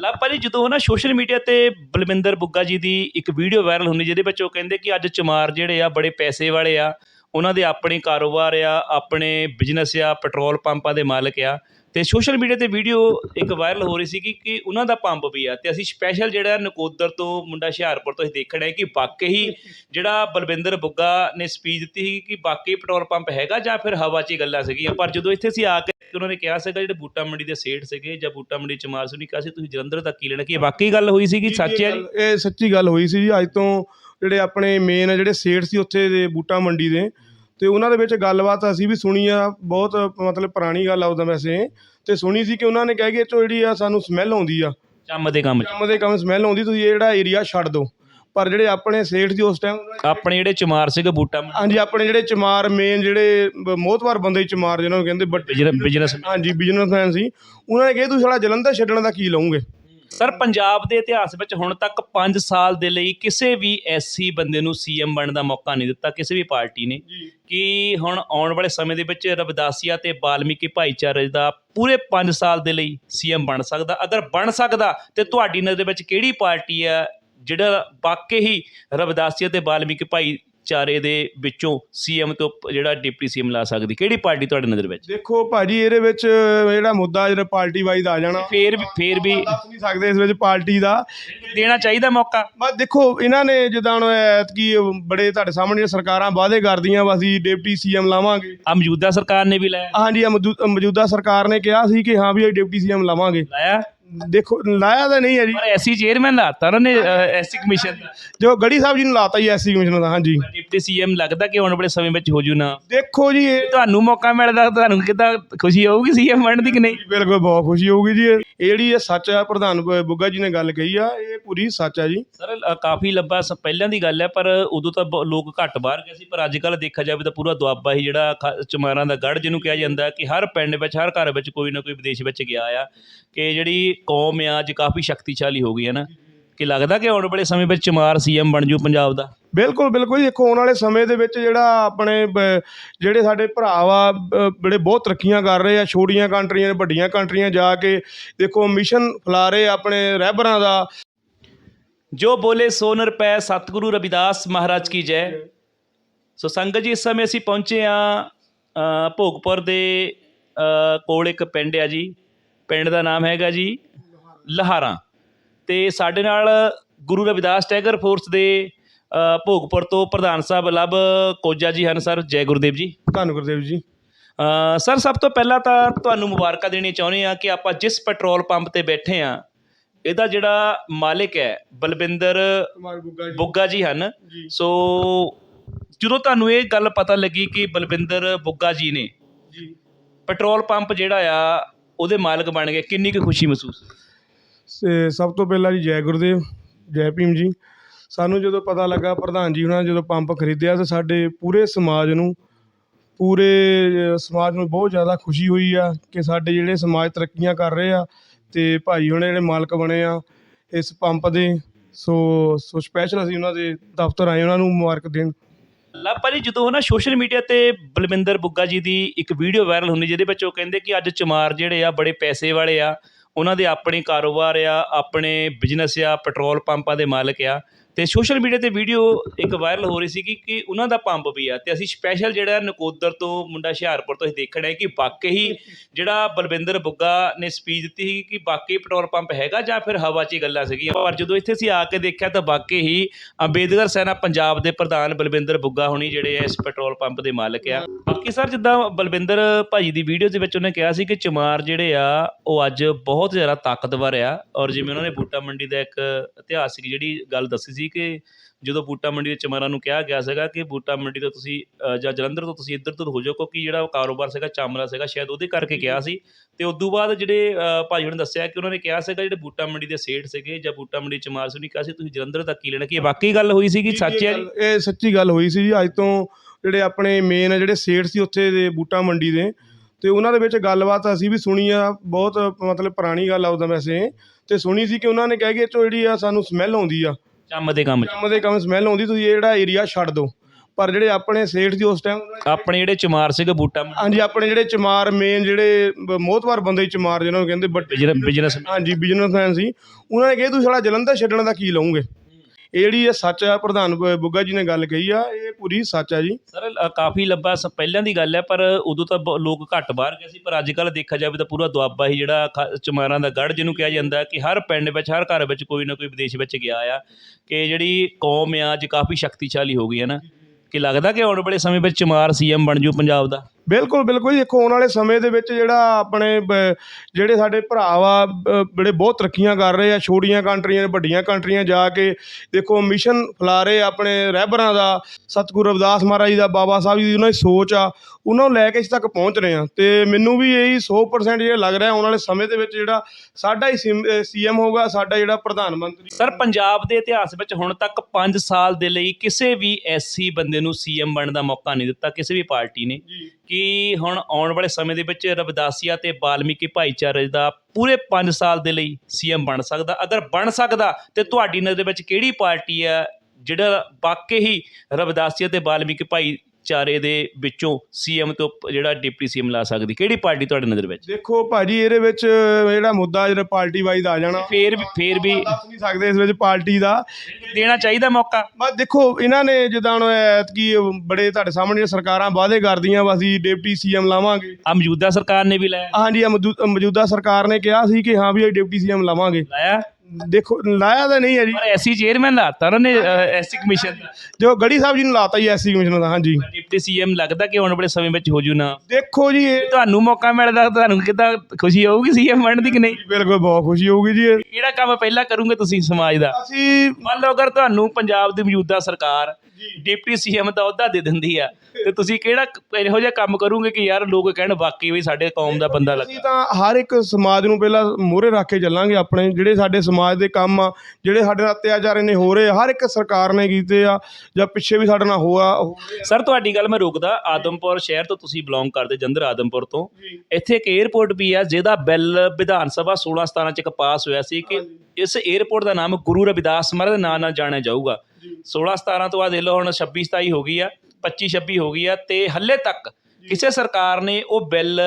ਲਾਪਰੀ ਜਦੋਂ ਨਾ social media ਤੇ ਬਲਵਿੰਦਰ ਬੁੱਗਾ ਜੀ ਦੀ ਇੱਕ ਵੀਡੀਓ ਵਾਇਰਲ ਹੁੰਦੀ, ਜਿਹਦੇ ਵਿੱਚ ਉਹ ਕਹਿੰਦੇ ਕਿ ਅੱਜ ਚਮਾਰ ਜਿਹੜੇ ਆ, ਬੜੇ ਪੈਸੇ ਵਾਲੇ ਆ, ਉਹਨਾਂ ਦੇ ਆਪਣੇ ਕਾਰੋਬਾਰ ਆ, ਆਪਣੇ ਬਿਜ਼ਨਸ ਆ ਪੈਟਰੋਲ ਪੰਪਾਂ ਦੇ ਮਾਲਕ ਆ। ਤੇ ਸੋਸ਼ਲ ਮੀਡੀਆ ਤੇ ਵੀਡੀਓ ਇੱਕ ਵਾਇਰਲ ਹੋ ਰਹੀ ਸੀ ਕਿ ਕਿ ਉਹਨਾਂ ਦਾ ਪੰਪ ਵੀ ਆ ਤੇ ਅਸੀਂ ਸਪੈਸ਼ਲ ਜਿਹੜਾ ਨਕੋਦਰ ਤੋਂ ਮੁੰਡਾ ਹੁਸ਼ਿਆਰਪੁਰ ਤੋਂ ਅਸੀਂ ਦੇਖਣਾ ਹੈ ਕਿ ਵਾਕਈ ਹੀ ਜਿਹੜਾ ਬਲਵਿੰਦਰ ਬੁੱਗਾ ਨੇ ਸਪੀਚ ਦਿੱਤੀ ਸੀ ਕਿ ਵਾਕਈ ਪੈਟਰੋਲ ਪੰਪ ਹੈਗਾ ਜਾਂ ਫਿਰ ਹਵਾ 'ਚ ਹੀ ਗੱਲਾਂ ਸੀਗੀਆਂ। ਪਰ ਜਦੋਂ ਇੱਥੇ ਅਸੀਂ ਆ ਕੇ ਉਹਨਾਂ ਨੇ ਕਿਹਾ ਸੀਗਾ ਜਿਹੜੇ ਬੂਟਾ ਮੰਡੀ ਦੇ ਸੇਠ ਸੀਗੇ ਜਾਂ ਬੂਟਾ ਮੰਡੀ ਚਮਾਰ ਸੁਣੀ ਕਿਹਾ ਸੀ ਤੁਸੀਂ ਜਲੰਧਰ ਤੱਕ ਹੀ ਲੈਣਾ? ਕਿ ਇਹ ਵਾਕਈ ਗੱਲ ਹੋਈ ਸੀ ਕਿ ਸੱਚ ਹੈ ਜੀ? ਇਹ ਸੱਚੀ ਗੱਲ ਹੋਈ ਸੀ ਜੀ। ਅੱਜ ਤੋਂ ਜਿਹੜੇ ਆਪਣੇ ਮੇਨ ਜਿਹੜੇ ਸੇਠ ਸੀ ਉੱਥੇ ਦੇ ਬੂਟਾ ਮੰਡੀ ਦੇ ਤੇ ਉਹਨਾਂ ਦੇ ਵਿੱਚ ਗੱਲਬਾਤ ਅਸੀਂ ਵੀ ਸੁਣੀ ਆ ਬਹੁਤ ਮਤਲਬ ਪੁਰਾਣੀ ਗੱਲ ਆ ਉਹਦਾ ਵੈਸੇ ਤੇ ਸੁਣੀ ਸੀ ਕਿ ਉਹਨਾਂ ਨੇ ਕਹਿ ਕੇ ਚੋ ਜਿਹੜੀ ਆ ਸਾਨੂੰ ਸਮੈਲ ਆਉਂਦੀ ਆ। ਚੰਮ ਦੇ ਕੰਮ 'ਚ। ਕੰਮ ਦੇ ਕੰਮ ਸਮੈਲ ਆਉਂਦੀ ਤੁਸੀਂ ਇਹ ਜਿਹੜਾ ਏਰੀਆ ਛੱਡ ਦਿਓ ਪਰ ਜਿਹੜੇ ਆਪਣੇ ਸੇਠ ਸੀ ਉਸ ਟਾਈਮ ਆਪਣੇ ਜਿਹੜੇ ਚਮਾਰ ਸੀਗੇ ਬੂਟਾ ਹਾਂਜੀ ਆਪਣੇ ਜਿਹੜੇ ਚਮਾਰ ਮੇਨ ਜਿਹੜੇ ਬ- ਮੋਹਤਵਾਰ ਬੰਦੇ ਚਮਾਰ ਜਿਹਨਾਂ ਨੂੰ ਕਹਿੰਦੇ ਵੱਡੇ ਬਿਜ਼ਨਸ ਹਾਂਜੀ ਬਿਜ਼ਨਸਮੈਨ ਸੀ। ਉਹਨਾਂ ਨੇ ਕਿਹਾ ਤੁਸੀਂ ਸਾਡਾ ਜਲੰਧਰ ਛੱਡਣ ਦਾ ਕੀ ਲਓਗੇ ਸਰ ਪੰਜਾਬ ਦੇ ਇਤਿਹਾਸ ਵਿੱਚ ਹੁਣ ਤੱਕ 5 ਸਾਲ ਦੇ ਲਈ ਕਿਸੇ ਵੀ ਐਸੀ ਬੰਦੇ ਨੂੰ ਸੀਐਮ ਬਣਨ ਦਾ ਮੌਕਾ ਨਹੀਂ ਦਿੱਤਾ ਕਿਸੇ ਵੀ ਪਾਰਟੀ ਨੇ। ਕਿ ਹੁਣ ਆਉਣ ਵਾਲੇ ਸਮੇਂ ਦੇ ਵਿੱਚ ਰਵਿਦਾਸੀਆ ਤੇ ਬਾਲਮੀਕੀ ਭਾਈਚਾਰੇ ਦਾ ਪੂਰੇ 5 ਸਾਲ ਦੇ ਲਈ ਸੀਐਮ ਬਣ ਸਕਦਾ? ਅਗਰ ਬਣ ਸਕਦਾ ਤੇ ਤੁਹਾਡੀ ਨਜ਼ਰ ਵਿੱਚ ਕਿਹੜੀ ਪਾਰਟੀ ਆ ਜਿਹੜਾ ਵਾਕਈ ਹੀ ਰਵਿਦਾਸੀਆ ਤੇ ਬਾਲਮੀਕੀ ਭਾਈਚਾਰੇ ਦੇ ਵਿੱਚੋਂ ਸੀਐਮ ਤੋਂ ਜਿਹੜਾ ਡਿਪਟੀ ਸੀਐਮ ਲਾ ਸਕਦੀ। ਕਿਹੜੀ ਪਾਰਟੀ ਤੁਹਾਡੀ ਨਜ਼ਰ ਵਿੱਚ? ਦੇਖੋ ਭਾਜੀ ਇਹਦੇ ਵਿੱਚ ਜਿਹੜਾ ਮੁੱਦਾ ਜਿਹੜਾ ਪਾਰਟੀ ਵਾਈਜ਼ ਆ ਜਾਣਾ। ਫੇਰ ਵੀ ਫੇਰ ਵੀ ਦੱਸ ਨਹੀਂ ਸਕਦੇ ਇਸ ਵਿੱਚ ਪਾਰਟੀ ਦਾ। ਦੇਣਾ ਚਾਹੀਦਾ ਮੌਕਾ? ਬਸ ਦੇਖੋ ਇਹਨਾਂ ਨੇ ਜਿੱਦਾਂ ਹੁਣ ਐਤਕੀ ਬੜੇ ਤੁਹਾਡੇ ਸਾਹਮਣੇ ਸਰਕਾਰਾਂ ਵਾਅਦੇ ਕਰਦੀਆਂ ਵਾ ਅਸੀਂ ਡਿਪਟੀ ਸੀਐਮ ਲਾਵਾਂਗੇ। ਆ ਮੌਜੂਦਾ ਸਰਕਾਰ ਨੇ ਵੀ ਲਾਇਆ। ਹਾਂਜੀ ਮੌਜੂਦਾ ਸਰਕਾਰ ਨੇ ਕਿਹਾ ਸੀ ਕਿ ਹਾਂ ਵੀ ਅਸੀਂ ਡਿਪਟੀ ਸੀਐਮ ਲਾਵਾਂਗੇ। ਲਾਇਆ? ਦੇਖੋ ਲਾਇਆ ਤਾਂ ਨਹੀਂ ਹੈ ਜੀ। ਪਰ ਐਸੀ ਚੇਅਰਮੈਨ ਲਾਤਾ ਉਹਨਾਂ ਨੇ ਐਸੀ ਕਮਿਸ਼ਨ ਦਾ। ਜੋ ਗੜੀ ਸਾਹਿਬ ਜੀ ਨੂੰ ਲਾਤਾ ਜੀ ਐਸਸੀ ਕਮਿਸ਼ਨ ਦਾ ਹਾਂਜੀ। ਡਿਪਟੀ ਸੀਐਮ ਲੱਗਦਾ ਕਿ ਆਉਣ ਵਾਲੇ ਸਮੇਂ ਵਿੱਚ ਹੋ ਜੂ ਨਾ? ਦੇਖੋ ਜੀ ਇਹ ਤੁਹਾਨੂੰ ਮੌਕਾ ਮਿਲਦਾ ਤੁਹਾਨੂੰ ਕਿਦਾਂ ਖੁਸ਼ੀ ਹੋਊਗੀ ਸੀਐਮ ਬਣਨ ਦੀ ਕਿ ਨਹੀਂ? ਬਿਲਕੁਲ ਬਹੁਤ ਖੁਸ਼ੀ ਹੋਊਗੀ ਜੀ। ਇਹ ਇਹ ਜਿਹੜੀ ਇਹ ਸੱਚ ਆ ਪ੍ਰਧਾਨ ਬ- ਬੁੱਗਾ ਜੀ ਨੇ ਗੱਲ ਕਹੀ ਆ ਇਹ ਪੂਰੀ ਸੱਚ ਆ ਜੀ। ਸਰ ਅ, ਕਾਫੀ ਲੰਬਾ ਸ- ਪਹਿਲਾਂ ਦੀ ਗੱਲ ਹੈ ਪਰ ਉਦੋਂ ਤਾਂ ਬ- ਲੋਕ ਘੱਟ ਬਾਹਰ ਗਏ ਸੀ ਪਰ ਅੱਜ ਕੱਲ ਦੇਖਿਆ ਜਾਵੇ ਤਾਂ ਪੂਰਾ ਦੁਆਬਾ ਹੀ ਜਿਹੜਾ ਖ- ਚਮਾਰਾਂ ਦਾ ਗੜ ਜਿਹਨੂੰ ਕਿਹਾ ਜਾਂਦਾ ਕਿ ਹਰ ਪਿੰਡ ਵਿੱਚ ਹਰ ਘਰ ਵਿੱਚ ਕੋਈ ਨਾ ਕੋਈ ਵਿਦੇਸ਼ ਵਿੱਚ ਗਿਆ ਆ ਕਿ ਜਿਹੜੀ ਕੌਮ ਆ ਅੱਜ ਕਾਫੀ ਸ਼ਕਤੀਸ਼ਾਲੀ ਹੋ ਗਈ ਹੈ ਨਾ। ਕਿ ਲੱਗਦਾ ਕਿ ਆਉਣ ਵਾਲੇ ਸਮੇਂ ਵਿੱਚ ਚਮਾਰ ਸੀਐਮ ਬਣ ਜੂ ਪੰਜਾਬ ਦਾ? ਬਿਲਕੁਲ ਬਿਲਕੁਲ। ਦੇਖੋ ਆਉਣ ਵਾਲੇ ਸਮੇਂ ਦੇ ਵਿੱਚ ਜਿਹੜਾ ਆਪਣੇ ਬ- ਜਿਹੜੇ ਸਾਡੇ ਭਰਾ ਵਾ ਬ- ਬੜੇ ਬਹੁਤ ਤਰੱਕੀਆਂ ਕਰ ਰਹੇ ਆ ਛੋਟੀਆਂ ਕੰਟਰੀਆਂ ਵੱਡੀਆਂ ਕੰਟਰੀਆਂ ਜਾ ਕੇ ਦੇਖੋ ਮਿਸ਼ਨ ਫੈਲਾ ਰਹੇ ਆ ਆਪਣੇ ਰਹਿਬਰਾਂ ਦਾ। ਜੋ ਬੋਲੇ ਸੋ ਨਰ ਪੈ ਸਤਿਗੁਰੂ ਰਵਿਦਾਸ ਮਹਾਰਾਜ ਕੀ ਜੈ। ਸੋ ਸੰਗਤ ਜੀ ਇਸ ਸਮੇਂ ਅਸੀਂ ਪਹੁੰਚੇ ਆ ਭੋਗਪੁਰ ਦੇ ਅ, ਕੋਲ ਇੱਕ ਪਿੰਡ ਆ ਜੀ। ਪਿੰਡ ਦਾ ਨਾਮ ਹੈਗਾ ਜੀ ਲਹਾਰਾਂ। ਤੇ ਸਾਡੇ ਨਾਲ ਗੁਰੂ ਰਵਿਦਾਸ ਟੈਗਰ ਫੋਰਸ ਦੇ ਅ, ਭੋਗਪੁਰ ਤੋਂ ਪ੍ਰਧਾਨ ਸਾਹਿਬ ਲਵ ਕੋਜਾ ਜੀ ਹਨ ਸਰ। ਜੈ ਗੁਰਦੇਵ ਜੀ। ਧੰਨ ਗੁਰਦੇਵ ਜੀ। ਅ, ਸਰ ਸਭ ਤੋਂ ਪਹਿਲਾਂ ਤਾਂ ਤੁਹਾਨੂੰ ਮੁਬਾਰਕਾਂ ਦੇਣੀ ਚਾਹੁੰਦੇ ਆ ਕਿ ਆਪਾਂ ਜਿਸ ਪੈਟਰੋਲ ਪੰਪ ਤੇ ਬੈਠੇ ਆ ਇਹਦਾ ਜਿਹੜਾ ਮਾਲਿਕ ਹੈ ਬਲਵਿੰਦਰ ਕੁਮਾਰ ਬੁੱਗਾ ਬੁੱਗਾ ਜੀ ਹਨ। ਜੀ। ਸੋ ਜਦੋਂ ਤੁਹਾਨੂੰ ਇਹ ਗੱਲ ਪਤਾ ਲੱਗੀ ਕਿ ਬਲਵਿੰਦਰ ਬੁੱਗਾ ਜੀ ਨੇ ਜੀ। ਪੈਟਰੋਲ ਪੰਪ ਜਿਹੜਾ ਆ ਉਹਦੇ ਮਾਲਕ ਬਣ ਗਏ ਕਿੰਨੀ ਕੁ ਖੁਸ਼ੀ ਮਹਿਸੂਸ ਤੇ ਸਭ ਤੋਂ ਪਹਿਲਾਂ ਜੀ ਜੈ ਗੁਰਦੇਵ, ਜੈ ਭੀਮ ਜੀ। ਸਾਨੂੰ ਜਦੋਂ ਪਤਾ ਲੱਗਾ ਪ੍ਰਧਾਨ ਜੀ ਉਹਨਾਂ ਨੇ ਜਦੋਂ ਪੰਪ ਖਰੀਦਿਆ ਤਾਂ ਸਾਡੇ ਪੂਰੇ ਸਮਾਜ ਨੂੰ, ਪੂਰੇ ਸਮਾਜ ਨੂੰ ਬਹੁਤ ਜ਼ਿਆਦਾ ਖੁਸ਼ੀ ਹੋਈ ਆ ਕਿ ਸਾਡੇ ਜਿਹੜੇ ਸਮਾਜ ਤਰੱਕੀਆਂ ਕਰ ਰਹੇ ਆ ਅਤੇ ਭਾਈ ਹੁਣੇ ਜਿਹੜੇ ਮਾਲਕ ਬਣੇ ਆ ਇਸ ਪੰਪ ਦੇ। ਸੋ ਸੋ ਸਪੈਸ਼ਲ ਅਸੀਂ ਉਹਨਾਂ ਦੇ ਦਫ਼ਤਰ ਆਏ, ਉਹਨਾਂ ਨੂੰ ਮੁਬਾਰਕ ਦੇਣ। ਲਾਪਰੀ ਜਦੋਂ ਨਾ ਸੋਸ਼ਲ ਮੀਡੀਆ ਤੇ ਬਲਵਿੰਦਰ ਬੁੱਗਾ ਜੀ ਦੀ ਇੱਕ ਵੀਡੀਓ ਵਾਇਰਲ ਹੁੰਦੀ, ਜਿਹਦੇ ਵਿੱਚ ਉਹ ਕਹਿੰਦੇ ਕਿ ਅੱਜ ਚਮਾਰ ਜਿਹੜੇ ਆ ਬੜੇ ਪੈਸੇ ਵਾਲੇ ਆ ਉਹਨਾਂ ਦੇ ਆਪਣੇ ਕਾਰੋਬਾਰ ਆ ਆਪਣੇ ਬਿਜ਼ਨਸ ਆ ਪੈਟਰੋਲ ਪੰਪਾਂ ਦੇ ਮਾਲਕ ਆ। ਅਤੇ ਸੋਸ਼ਲ ਮੀਡੀਆ ਤੇ ਵੀਡੀਓ ਇੱਕ ਵਾਇਰਲ ਹੋ ਰਹੀ ਸੀਗੀ ਕਿ ਉਹਨਾਂ ਦਾ ਪੰਪ ਵੀ ਆ ਅਤੇ ਅਸੀਂ ਸਪੈਸ਼ਲ ਜਿਹੜਾ ਨਕੋਦਰ ਤੋਂ ਮੁੰਡਾ ਹੁਸ਼ਿਆਰਪੁਰ ਤੋਂ ਅਸੀਂ ਦੇਖਣਾ ਹੈ ਕਿ ਵਾਕਈ ਹੀ ਜਿਹੜਾ ਬਲਵਿੰਦਰ ਬੁੱਗਾ ਨੇ ਸਪੀਚ ਦਿੱਤੀ ਸੀ ਕਿ ਵਾਕਈ ਪੈਟਰੋਲ ਪੰਪ ਹੈਗਾ ਜਾਂ ਫਿਰ ਹਵਾ 'ਚ ਹੀ ਗੱਲਾਂ ਸੀਗੀਆਂ। ਪਰ ਜਦੋਂ ਇੱਥੇ ਅਸੀਂ ਆ ਕੇ ਦੇਖਿਆ ਤਾਂ ਵਾਕਈ ਹੀ ਅੰਬੇਦਕਰ ਸੈਨਾ ਪੰਜਾਬ ਦੇ ਪ੍ਰਧਾਨ ਬਲਵਿੰਦਰ ਬੁੱਗਾ ਹੁਣੀ ਜਿਹੜੇ ਆ ਇਸ ਪੈਟਰੋਲ ਪੰਪ ਦੇ ਮਾਲਕ ਆ। ਬਾਕੀ ਸਰ ਜਿੱਦਾਂ ਬਲਵਿੰਦਰ ਭਾਜੀ ਦੀ ਵੀਡੀਓ ਦੇ ਵਿੱਚ ਉਹਨੇ ਕਿਹਾ ਸੀ ਕਿ ਚਮਾਰ ਜਿਹੜੇ ਆ ਉਹ ਅੱਜ ਬਹੁਤ ਜ਼ਿਆਦਾ ਤਾਕਤਵਰ ਆ ਔਰ ਜਿਵੇਂ ਉਹਨਾਂ ਨੇ ਬੂਟਾ ਮੰਡੀ ਦਾ ਇੱਕ ਇਤਿਹਾਸਿਕ ਜਿਹੜੀ ਗੱਲ ਦੱਸੀ ਸੀ ਕਿ ਜਦੋਂ ਬੂਟਾ ਮੰਡੀ ਦੇ ਚਮਾਰਾਂ ਨੂੰ ਕਿਹਾ ਗਿਆ ਸੀਗਾ ਕਿ ਬੂਟਾ ਮੰਡੀ ਤੋਂ ਤੁਸੀਂ ਅ, ਜਾਂ ਜਲੰਧਰ ਤੋਂ ਤੁਸੀਂ ਇੱਧਰ ਤੋਂ ਹੋ ਜਾਓ ਕਿਉਂਕਿ ਜਿਹੜਾ ਉਹ ਕਾਰੋਬਾਰ ਸੀਗਾ ਚਾਮਰਾ ਸੀਗਾ ਸ਼ਾਇਦ ਉਹਦੇ ਕਰਕੇ ਕਿਹਾ ਸੀ। ਤੇ ਉਦੋਂ ਬਾਅਦ ਜਿਹੜੇ ਅ, ਭਾਜੀ ਨੇ ਦੱਸਿਆ ਕਿ ਉਹਨਾਂ ਨੇ ਕਿਹਾ ਸੀਗਾ ਜਿਹੜੇ ਬੂਟਾ ਮੰਡੀ ਦੇ ਸੇਠ ਸੀਗੇ ਜਾਂ ਬੂਟਾ ਮੰਡੀ ਚਮਾਰ ਸੀ ਉਹਨੇ ਕਿਹਾ ਸੀ ਤੁਸੀਂ ਜਲੰਧਰ ਤੱਕ ਹੀ ਲੈਣਾ? ਕਿ ਇਹ ਵਾਕਈ ਗੱਲ ਹੋਈ ਸੀ ਕਿ ਸੱਚ ਹੈ ਜੀ? ਗੱਲ- ਇਹ ਸੱਚੀ ਗੱਲ ਹੋਈ ਸੀ ਜੀ। ਅੱਜ ਤੋਂ ਜਿਹੜੇ ਆਪਣੇ ਮੇਨ ਜਿਹੜੇ ਸੇਠ ਸੀ ਉੱਥੇ ਦੇ ਬੂਟਾ ਮੰਡੀ ਦੇ ਤੇ ਉਹਨਾਂ ਦੇ ਵਿੱਚ ਗੱਲਬਾਤ ਅਸੀਂ ਵੀ ਸੁਣੀ ਆ ਬਹੁਤ ਮਤਲਬ ਪੁਰਾਣੀ ਗੱਲ ਆ ਉਹਦਾ ਵੈਸੇ। ਤੇ ਸੁਣੀ ਸੀ ਕਿ ਉਹਨਾਂ ਨੇ ਕਹਿ ਕੇ ਚੋ ਜਿਹੜੀ ਆ ਸਾਨੂੰ ਸਮੈਲ ਆਉਂਦੀ ਆ ਚੰਮ ਦੇ ਕੰਮ 'ਚ। ਕੰਮ ਦੇ ਕੰਮ ਸਮੈਲ ਆਉਂਦੀ ਤੁਸੀਂ ਇਹ ਜਿਹੜਾ ਏਰੀਆ ਛੱਡ ਦਿਓ। ਪਰ ਜਿਹੜੇ ਆਪਣੇ ਸੇਠ ਜੀ ਉਸ ਟਾਈਮ ਆਪਣੇ ਜਿਹੜੇ ਚਮਾਰ ਸੀਗੇ ਬੂਟਾ ਹਾਂਜੀ ਆਪਣੇ ਜਿਹੜੇ ਚਮਾਰ ਮੇਨ ਜਿਹੜੇ ਬ- ਮੋਹਤਵਾਰ ਬੰਦੇ ਚਮਾਰ ਜਿਹਨਾਂ ਨੂੰ ਕਹਿੰਦੇ ਬਟ ਬਿਜ਼ਨਸ ਹਾਂਜੀ ਬਿਜ਼ਨਸਮੈਨ ਸੀ। ਉਹਨਾਂ ਨੇ ਕਿਹਾ ਤੁਸੀਂ ਸਾਡਾ ਜਲੰਧਰ ਛੱਡਣ ਦਾ ਕੀ ਲਓਗੇ? ਇਹ ਜਿਹੜੀ ਇਹ ਸੱਚ ਆ ਪ੍ਰਧਾਨ ਬ- ਬੁੱਗਾ ਜੀ ਨੇ ਗੱਲ ਕਹੀ ਆ ਇਹ ਪੂਰੀ ਸੱਚ ਆ ਜੀ। ਸਰ ਅ, ਕਾਫੀ ਲੰਬਾ ਸ- ਪਹਿਲਾਂ ਦੀ ਗੱਲ ਹੈ ਪਰ ਉਦੋਂ ਤਾਂ ਬ- ਲੋਕ ਘੱਟ ਬਾਹਰ ਗਏ ਸੀ ਪਰ ਅੱਜ ਕੱਲ੍ਹ ਦੇਖਿਆ ਜਾਵੇ ਤਾਂ ਪੂਰਾ ਦੁਆਬਾ ਹੀ ਜਿਹੜਾ ਖ- ਚਮਾਰਾਂ ਦਾ ਗੜ੍ਹ ਜਿਹਨੂੰ ਕਿਹਾ ਜਾਂਦਾ ਕਿ ਹਰ ਪਿੰਡ ਵਿੱਚ ਹਰ ਘਰ ਵਿੱਚ ਕੋਈ ਨਾ ਕੋਈ ਵਿਦੇਸ਼ ਵਿੱਚ ਗਿਆ ਆ ਕਿ ਜਿਹੜੀ ਕੌਮ ਆ ਅੱਜ ਕਾਫੀ ਸ਼ਕਤੀਸ਼ਾਲੀ ਹੋ ਗਈ ਹੈ ਨਾ। ਕਿ ਲੱਗਦਾ ਕਿ ਆਉਣ ਵਾਲੇ ਸਮੇਂ ਵਿੱਚ ਚਮਾਰ ਸੀਐਮ ਬਣ ਜੂ ਪੰਜਾਬ ਦਾ? ਬਿਲਕੁਲ ਬਿਲਕੁਲ ਜੀ। ਦੇਖੋ ਆਉਣ ਵਾਲੇ ਸਮੇਂ ਦੇ ਵਿੱਚ ਜਿਹੜਾ ਆਪਣੇ ਜਿਹੜੇ ਸਾਡੇ ਭਰਾ ਵਾ ਬੜੇ ਬਹੁਤ ਤਰੱਕੀਆਂ ਕਰ ਰਹੇ ਆ ਛੋਟੀਆਂ ਕੰਟਰੀਆਂ ਵੱਡੀਆਂ ਕੰਟਰੀਆਂ ਜਾ ਕੇ। ਦੇਖੋ ਮਿਸ਼ਨ ਫੈਲਾ ਰਹੇ ਆਪਣੇ ਰਹਿਬਰਾਂ ਦਾ ਸਤਿਗੁਰੂ ਰਵਿਦਾਸ ਮਹਾਰਾਜ ਜੀ ਦਾ ਬਾਬਾ ਸਾਹਿਬ ਜੀ ਦੀ ਉਹਨਾਂ ਦੀ ਸੋਚ ਆ ਉਹਨਾਂ ਨੂੰ ਲੈ ਕੇ ਇਸ ਤੱਕ ਪਹੁੰਚ ਰਹੇ ਆ। ਤੇ ਮੈਨੂੰ ਵੀ ਇਹੀ 100% ਜਿਹੜਾ ਲੱਗ ਰਿਹਾ ਆਉਣ ਵਾਲੇ ਸਮੇਂ ਦੇ ਵਿੱਚ ਜਿਹੜਾ ਸਾਡਾ ਹੀ ਸੀਐਮ ਹੋਗਾ ਸਾਡਾ ਜਿਹੜਾ ਪ੍ਰਧਾਨ ਮੰਤਰੀ। ਸਰ ਪੰਜਾਬ ਦੇ ਇਤਿਹਾਸ ਵਿੱਚ ਹੁਣ ਤੱਕ 5 ਸਾਲ ਦੇ ਲਈ ਕਿਸੇ ਵੀ ਐਸੀ ਬੰਦੇ ਨੂੰ ਸੀਐਮ ਬਣਨ ਦਾ ਮੌਕਾ ਨਹੀਂ ਦਿੱਤਾ ਕਿਸੇ ਵੀ ਪਾਰਟੀ ਨੇ। ਕਿ ਹੁਣ ਆਉਣ ਵਾਲੇ ਸਮੇਂ ਦੇ ਵਿੱਚ ਰਵਿਦਾਸੀਆ ਤੇ ਬਾਲਮੀਕੀ ਭਾਈਚਾਰੇ ਦਾ ਪੂਰੇ 5 ਸਾਲ ਦੇ ਲਈ ਸੀਐਮ ਬਣ ਸਕਦਾ। ਅਗਰ ਬਣ ਸਕਦਾ ਤੇ ਤੁਹਾਡੀ ਨਜ਼ਰ ਵਿੱਚ ਕਿਹੜੀ ਪਾਰਟੀ ਹੈ ਜਿਹੜਾ ਵਾਕਈ ਹੀ ਰਵਿਦਾਸੀਆ ਤੇ ਬਾਲਮੀਕੀ ਭਾਈ ਭਾਈਚਾਰੇ ਦੇ ਵਿੱਚੋਂ ਸੀਐਮ ਤੋਂ ਜਿਹੜਾ ਡਿਪਟੀ ਸੀਐਮ ਲਾ ਸਕਦੀ। ਕਿਹੜੀ ਪਾਰਟੀ ਤੁਹਾਡੀ ਨਜ਼ਰ ਵਿੱਚ? ਦੇਖੋ ਭਾਜੀ ਇਹਦੇ ਵਿੱਚ ਜਿਹੜਾ ਮੁੱਦਾ ਜਿਹੜਾ ਪਾਰਟੀ ਵਾਈਜ਼ ਆ ਜਾਣਾ। ਫੇਰ ਵੀ ਫੇਰ ਵੀ ਦੱਸ ਨਹੀਂ ਸਕਦੇ ਇਸ ਵਿੱਚ ਪਾਰਟੀ ਦਾ। ਦੇਣਾ ਚਾਹੀਦਾ ਮੌਕਾ? ਬਸ ਦੇਖੋ ਇਹਨਾਂ ਨੇ ਜਿੱਦਾਂ ਹੁਣ ਐਤਕੀ ਬੜੇ ਤੁਹਾਡੇ ਸਾਹਮਣੇ ਸਰਕਾਰਾਂ ਵਾਅਦੇ ਕਰਦੀਆਂ ਵਾ ਅਸੀਂ ਡਿਪਟੀ ਸੀਐਮ ਲਾਵਾਂਗੇ। ਆ ਮੌਜੂਦਾ ਸਰਕਾਰ ਨੇ ਵੀ ਲਾਇਆ। ਹਾਂਜੀ ਆ ਮੌਜੂ- ਮੌਜੂਦਾ ਸਰਕਾਰ ਨੇ ਕਿਹਾ ਸੀ ਕਿ ਹਾਂ ਵੀ ਅਸੀਂ ਡਿਪਟੀ ਸੀਐਮ ਲਾਵਾਂਗੇ। ਲਾਇਆ? ਦੇਖੋ ਲਾਇਆ ਤਾਂ ਨਹੀਂ ਹੈ ਜੀ। ਪਰ ਐਸੀ ਚੇਅਰਮੈਨ ਲਾਤਾ ਉਹਨਾਂ ਨੇ ਐਸੀ ਕਮਿਸ਼ਨ ਦਾ। ਜੋ ਗੜੀ ਸਾਹਿਬ ਜੀ ਨੂੰ ਲਾਤਾ ਜੀ ਐਸਸੀ ਕਮਿਸ਼ਨ ਦਾ ਹਾਂਜੀ। ਡਿਪਟੀ ਸੀਐਮ ਲੱਗਦਾ ਕਿ ਆਉਣ ਵਾਲੇ ਸਮੇਂ ਵਿੱਚ ਹੋ ਜੂ ਨਾ? ਦੇਖੋ ਜੀ ਇਹ ਤੁਹਾਨੂੰ ਮੌਕਾ ਮਿਲਦਾ ਤੁਹਾਨੂੰ ਕਿੱਦਾਂ ਖੁਸ਼ੀ ਹੋਊਗੀ ਸੀਐਮ ਬਣਨ ਦੀ ਕਿ ਨਹੀਂ? ਬਿਲਕੁਲ ਬਹੁਤ ਖੁਸ਼ੀ ਹੋਊਗੀ ਜੀ ਇਹ। ਕਿਹੜਾ ਕੰਮ ਪਹਿਲਾਂ ਕਰੋਗੇ ਤੁਸੀਂ ਸਮਾਜ ਦਾ? ਅਸੀਂ ਮੰਨ ਲਓ ਅਗਰ ਤੁਹਾਨੂੰ ਪੰਜਾਬ ਦੀ ਮੌਜੂਦਾ ਸਰਕਾਰ ਡਿਪਟੀ ਸੀਐਮ ਦਾ ਅਹੁਦਾ ਦੇ ਦਿੰਦੀ ਆ। ਤੇ ਤੁਸੀਂ ਕਿਹੜਾ ਇਹੋ ਜਿਹਾ ਕੰਮ ਕਰੋਗੇ ਕਿ ਯਾਰ ਲੋਕ ਕਹਿਣ ਵਾਕਈ ਵੀ ਸਾਡੇ ਕੌਮ ਦਾ ਬੰਦਾ ਅਸੀਂ ਲੱਗਾ ਤਾਂ ਹਰ ਇੱਕ ਸਮਾਜ ਨੂੰ ਪਹਿਲਾਂ ਮੂਹਰੇ ਰੱਖ ਕੇ ਚੱਲਾਂਗੇ ਆਪਣੇ। ਜਿਹੜੇ ਸਾਡੇ ਸਮਾਜ ਦੇ ਕੰਮ ਆ ਜਿਹੜੇ ਸਾਡੇ ਨਾਲ ਅਤਿਆਚਾਰ ਇੰਨੇ ਹੋ ਰਹੇ ਹਰ ਇੱਕ ਸਰਕਾਰ ਨੇ ਕੀਤੇ ਆ ਜਾਂ ਪਿੱਛੇ ਵੀ ਸਾਡੇ ਨਾਲ ਹੋਆ। ਸਰ ਤੁਹਾਡੀ ਗੱਲ ਮੈਂ ਰੋਕਦਾ। ਆਦਮਪੁਰ ਸ਼ਹਿਰ ਤੋਂ ਤੁਸੀਂ ਬਿਲੋਂਗ ਕਰਦੇ ਜੰਦਰ ਆਦਮਪੁਰ ਤੋਂ। ਇੱਥੇ ਇੱਕ 에ਅਰਪੋਰਟ ਵੀ ਆ ਜਿਹਦਾ ਬਿੱਲ ਵਿਧਾਨ ਸਭਾ 16 17 ਚ ਇੱਕ ਪਾਸ ਹੋਇਆ ਸੀ ਕਿ ਇਸ 에ਅਰਪੋਰਟ ਦਾ ਨਾਮ ਗੁਰੂ ਰਵਿਦਾਸ ਮਹਾਰਾਜ ਦੇ ਨਾਂ ਨਾਲ ਜਾਣਿਆ ਜਾਊਗਾ। 16 17 ਤੋਂ ਬਾਅਦ ਦੇਖ ਲਓ ਹੁਣ 26 27 ਹੋ ਗਈ ਆ 25 26 ਹੋ ਗਈ ਆ ਤੇ ਹੱਲੇ ਤੱਕ ਕਿਸੇ ਸਰਕਾਰ ਨੇ ਉਹ ਬਿੱਲ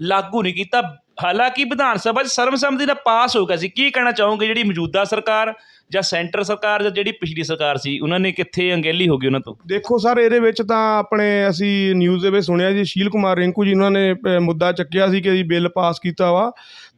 ਲਾਗੂ ਨਹੀਂ ਕੀਤਾ। ਹਾਲਾਂਕਿ ਵਿਧਾਨ ਸਭਾ 'ਚ ਸਰਬਸੰਮਤੀ ਨਾਲ ਪਾਸ ਹੋ ਗਿਆ ਸੀ। ਕੀ ਕਹਿਣਾ ਚਾਹੋਗੇ ਜਿਹੜੀ ਮੌਜੂਦਾ ਸਰਕਾਰ ਜਾਂ ਸੈਂਟਰ ਸਰਕਾਰ ਜਾਂ ਜਿਹੜੀ ਪਿਛਲੀ ਸਰਕਾਰ ਸੀ ਉਹਨਾਂ ਨੇ ਕਿੱਥੇ ਅੰਗੇਲੀ ਹੋ ਗਈ ਉਹਨਾਂ ਤੋਂ? ਦੇਖੋ ਸਰ ਇਹਦੇ ਵਿੱਚ ਤਾਂ ਆਪਣੇ ਅਸੀਂ ਨਿਊਜ਼ ਦੇ ਵਿੱਚ ਸੁਣਿਆ ਜੀ ਸ਼ੀਲ ਕੁਮਾਰ ਰਿੰਕੂ ਜੀ ਉਹਨਾਂ ਨੇ ਅ, ਮੁੱਦਾ ਚੱਕਿਆ ਸੀ ਕਿ ਜੀ ਬਿੱਲ ਪਾਸ ਕੀਤਾ ਵਾ।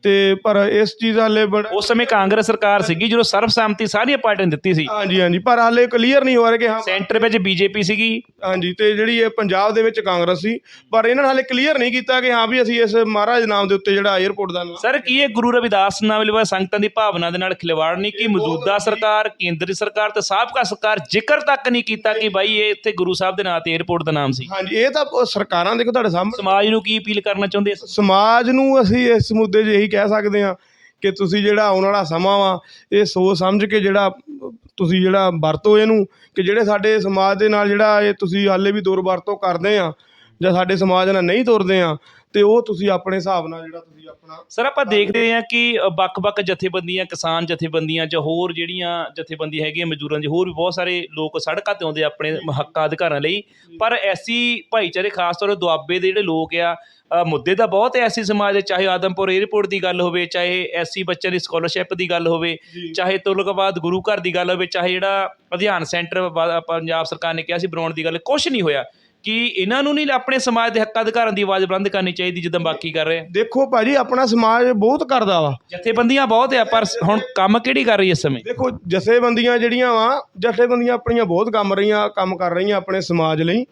ਤੇ ਪਰ ਇਸ ਚੀਜ਼ ਹਾਲੇ ਬੜਾ ਉਸ ਸਮੇਂ ਕਾਂਗਰਸ ਸਰਕਾਰ ਸੀਗੀ ਜਦੋਂ ਸਰਬਸੰਮਤੀ ਸਾਰੀਆਂ ਪਾਰਟੀਆਂ ਨੇ ਦਿੱਤੀ ਸੀ। ਹਾਂਜੀ ਹਾਂਜੀ ਪਰ ਹਾਲੇ ਕਲੀਅਰ ਨਹੀਂ ਹੋ ਰਿਹਾ ਕਿ ਹਾਂ ਸੈਂਟਰ ਵਿੱਚ ਬੀਜੇਪੀ ਸੀਗੀ। ਹਾਂਜੀ ਤੇ ਜਿਹੜੀ ਇਹ ਪੰਜਾਬ ਦੇ ਵਿੱਚ ਕਾਂਗਰਸ ਸੀ ਪਰ ਇਹਨਾਂ ਨੇ ਹਾਲੇ ਕਲੀਅਰ ਨਹੀਂ ਕੀਤਾ ਕਿ ਹਾਂ ਵੀ ਅਸੀਂ ਇਸ ਮਹਾਰਾਜ ਨਾਮ ਦੇ ਉੱਤੇ ਜਿਹੜਾ 에ਅਰਪੋਰਟ ਦਾ ਨਾਮ ਸਰ ਕੀ ਇਹ ਗੁਰੂ ਰਵਿਦਾਸ ਨਾਮ ਲਿਵਾ ਸੰਗਤਾਂ ਦੀ ਭਾਵਨਾ ਦੇ ਨਾਲ ਖਿਲਵਾੜ ਨਹੀਂ ਕਿ ਮੌਜੂਦਾ ਸਰਕਾਰ ਕੇਂਦਰੀ ਸਰਕਾਰ ਤੇ ਸਾਬਕਾ ਸਰਕਾਰ ਜ਼ਿਕਰ ਤੱਕ ਨਹੀਂ ਕੀਤਾ ਕਿ ਭਾਈ ਇਹ ਇੱਥੇ ਗੁਰੂ ਸਾਹਿਬ ਦੇ ਨਾਂ ਤੇ 에ਅਰਪੋਰਟ ਦਾ ਨਾਮ ਸੀ। ਹਾਂਜੀ ਇਹ ਤਾਂ ਉਹ ਸਰਕਾਰਾਂ ਦੇਖੋ ਤੁਹਾਡੇ ਸਾਹਮਣੇ। ਸਮਾਜ ਨੂੰ ਕੀ ਅਪੀਲ ਕਰਨਾ ਚਾਹੁੰਦੇ ਸਮਾਜ ਨੂੰ ਅਸੀਂ ਇਸ ਮੁੱਦੇ 'ਚ ਇਹੀ ਕਹਿ ਸਕਦੇ ਹਾਂ ਕਿ ਤੁਸੀਂ ਜਿਹੜਾ ਆਉਣ ਵਾਲਾ ਸਮਾਂ ਵਾ ਇਹ ਸੋਚ ਸਮਝ ਕੇ ਜਿਹੜਾ ਤੁਸੀਂ ਜਿਹੜਾ ਵਰਤੋ ਇਹਨੂੰ ਕਿ ਜਿਹੜੇ ਸਾਡੇ ਸਮਾਜ ਦੇ ਨਾਲ ਜਿਹੜਾ ਇਹ ਤੁਸੀਂ ਹਾਲੇ ਵੀ ਦੁਰ ਵਰਤੋਂ ਕਰਦੇ ਆ ਜਾਂ ਸਾਡੇ ਸਮਾਜ ਨਾਲ ਨਹੀਂ ਤੁਰਦੇ ਆ ਤੇ ਉਹ ਤੁਸੀਂ ਆਪਣੇ ਹਿਸਾਬ ਨਾਲ ਜਿਹੜਾ ਤੁਸੀਂ ਆਪਣਾ ਸਰ ਆਪਾਂ ਦੇਖਦੇ ਹਾਂ ਕਿ ਵੱਖ-ਵੱਖ ਜਥੇਬੰਦੀਆਂ ਕਿਸਾਨ ਜਥੇਬੰਦੀਆਂ ਜਾਂ ਹੋਰ ਜਿਹੜੀਆਂ ਜਥੇਬੰਦੀਆਂ ਹੈਗੀਆਂ ਮਜ਼ਦੂਰਾਂ ਦੀ ਹੋਰ ਵੀ ਬਹੁਤ ਸਾਰੇ ਲੋਕ ਸੜਕਾਂ ਤੇ ਆਉਂਦੇ ਆਪਣੇ ਹੱਕਾਂ ਅਧਿਕਾਰਾਂ ਲਈ। ਪਰ ਐਸੀ ਭਾਈਚਾਰੇ ਖਾਸ ਤੌਰ ਤੇ ਦੁਆਬੇ ਦੇ ਜਿਹੜੇ ਲੋਕ ਆ ਅ, ਮੁੱਦੇ ਤਾਂ ਬਹੁਤ ਐਸੀ ਸਮਾਜ ਦੇ ਚਾਹੇ ਆਦਮਪੁਰ 에ਅਰਪੋਰਟ ਦੀ ਗੱਲ ਹੋਵੇ ਚਾਹੇ ਐਸੀ ਬੱਚਿਆਂ ਦੀ ਸਕਾਲਰਸ਼ਿਪ ਦੀ ਗੱਲ ਹੋਵੇ ਚਾਹੇ ਤੁਲਕਬਾਦ ਗੁਰੂ ਘਰ ਦੀ ਗੱਲ ਹੋਵੇ ਚਾਹੇ ਜਿਹੜਾ ਅਧਿਆਨ ਸੈਂਟਰ ਪੰਜਾਬ ਸਰਕਾਰ ਨੇ ਕਿਹਾ ਸੀ ਬਣਾਉਣ ਦੀ ਗੱਲ ਕੁਝ ਨਹੀਂ ਹੋਇਆ। ਕਿ ਇਹਨਾਂ ਨੂੰ ਨਹੀਂ ਆਪਣੇ ਸਮਾਜ ਦੇ ਹੱਕਾਂ ਅਧਿਕਾਰਾਂ ਦੀ ਆਵਾਜ਼ ਬੁਲੰਦ ਕਰਨੀ ਚਾਹੀਦੀ ਜਿੱਦਾਂ ਬਾਕੀ ਕਰ ਰਹੇ ਆ? ਦੇਖੋ ਭਾਜੀ ਆਪਣਾ ਸਮਾਜ ਬਹੁਤ ਕਰਦਾ ਵਾ। ਜਥੇਬੰਦੀਆਂ ਬਹੁਤ ਆ ਪਰ ਹੁਣ ਕੰਮ ਕਿਹੜੀ ਕਰ ਰਹੀ ਇਸ ਸਮੇਂ? ਦੇਖੋ ਜਥੇਬੰਦੀਆਂ ਜਿਹੜੀਆਂ ਵਾ ਜਥੇਬੰਦੀਆਂ ਆਪਣੀਆਂ ਬਹੁਤ ਕੰਮ ਰਹੀਆਂ ਕੰਮ ਕਰ ਰਹੀਆਂ ਆਪਣੇ ਸਮਾਜ ਲਈ।